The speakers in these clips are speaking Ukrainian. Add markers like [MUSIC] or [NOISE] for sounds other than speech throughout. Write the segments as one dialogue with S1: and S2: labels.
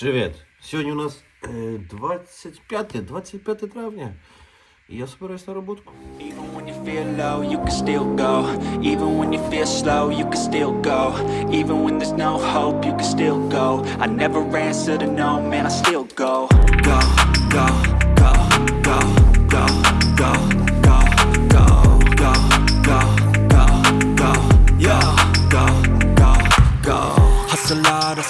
S1: Привет! Сьогодні у нас е, 25, 25 травня. І я збираюсь на роботку.
S2: Even when you feel low, you can still go. Even when you feel slow, you can still go. Even when there's no hope, you can still go. I never answer to no, man, I still go, go, go, go, go, go, go, Hustle hard,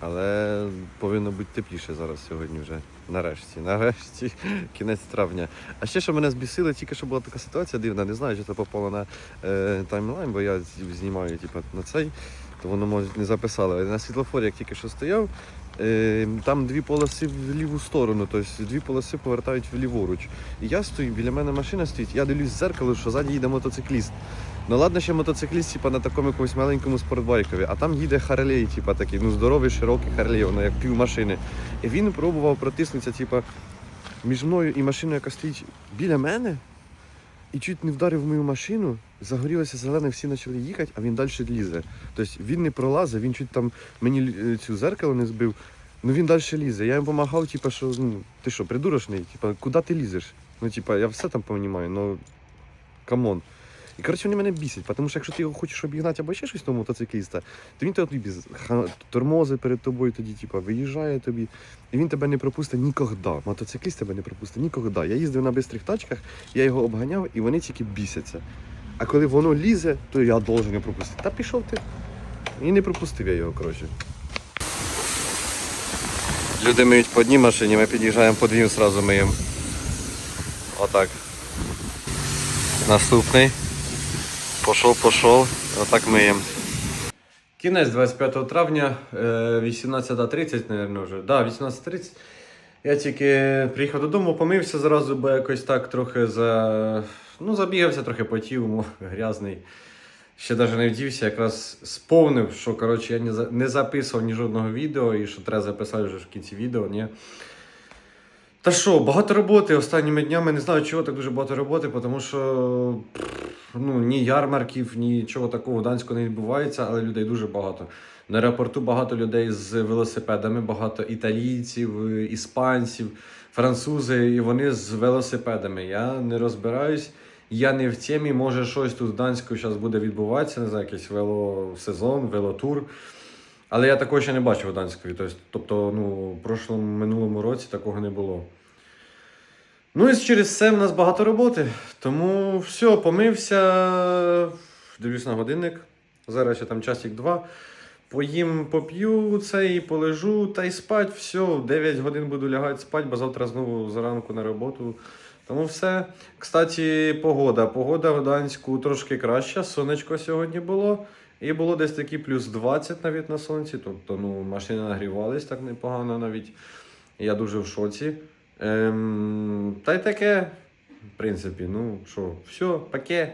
S1: але повинно бути тепліше зараз сьогодні вже. Нарешті, нарешті, [LAUGHS] кінець травня. А ще що мене збісило, тільки що була така ситуація дивна, не знаю, чи це попало на е, таймлайн, бо я знімаю типу, на цей, то воно може не записало. На світлофорі, як тільки що стояв, е, там дві полоси в ліву сторону, тобто дві полоси повертають вліворуч. І я стою, біля мене машина стоїть, я дивлюсь в зеркало, що ззаді їде мотоцикліст. Ну ладно, ще мотоцикліст, типа, на такому якомусь маленькому спортбайкові, а там їде Харлей, типа такий, ну здоровий, широкий Харлей, воно як пів машини. І він пробував протиснутися, типа, між мною і машиною, яка стоїть біля мене, і чуть не вдарив мою машину, загорілося зелене, всі почали їхати, а він далі лізе. Тобто він не пролазив, він чуть там мені е, цю зеркало не збив. Ну він далі лізе. Я йому допомагав, типа, що ну, ти що, придурочний? Типа, куди ти лізеш? Ну, типа, я все там розумію, ну камон. І коротше вони мене бісять, тому що якщо ти його хочеш обігнати або ще щось того мотоцикліста, то він тобі ха- тормозить перед тобою, тоді типу, виїжджає тобі, і він тебе не пропустить ніколи. Мотоцикліст тебе не пропустить ніколи. Я їздив на бистрих тачках, я його обганяв, і вони тільки бісяться. А коли воно лізе, то я должен його пропустити. Та пішов ти. І не пропустив я його, коротше. Люди миють по одній машині, ми під'їжджаємо по дві, одразу миємо. Отак. Наступний. Пошов, пошов. Отак миємо. Кінець 25 травня, е, 18.30, мабуть, вже. Да, 18.30. Я тільки приїхав додому, помився зразу, бо якось так трохи за... ну, забігався, трохи потів, [LAUGHS] грязний. Ще навіть не вдівся, якраз сповнив, що коротше, я не, не записував ні жодного відео і що треба записати вже в кінці відео. Ні. Та що, багато роботи останніми днями. Не знаю, чого так дуже багато роботи, тому що ну, ні ярмарків, нічого такого Данську не відбувається, але людей дуже багато. На аеропорту багато людей з велосипедами, багато італійців, іспанців, французи, і вони з велосипедами. Я не розбираюсь. Я не в темі, може щось тут в Данську зараз буде відбуватися, не знаю, якийсь велосезон, велотур. Але я такого ще не бачив у. Тобто, тобто, ну, в прошлому минулому році такого не було. Ну і через це в нас багато роботи. Тому все, помився, дивлюсь на годинник. Зараз ще там часик два. Поїм, поп'ю цей, полежу та й спать. Все, в 9 годин буду лягати спати, бо завтра знову зранку на роботу. Тому все. Кстати, погода. Погода в Данську трошки краща. Сонечко сьогодні було. І було десь такі плюс 20 навіть на сонці. Тобто ну, машини нагрівались так непогано навіть. Я дуже в шоці. Ем, та й таке, в принципі, ну що, все, паке.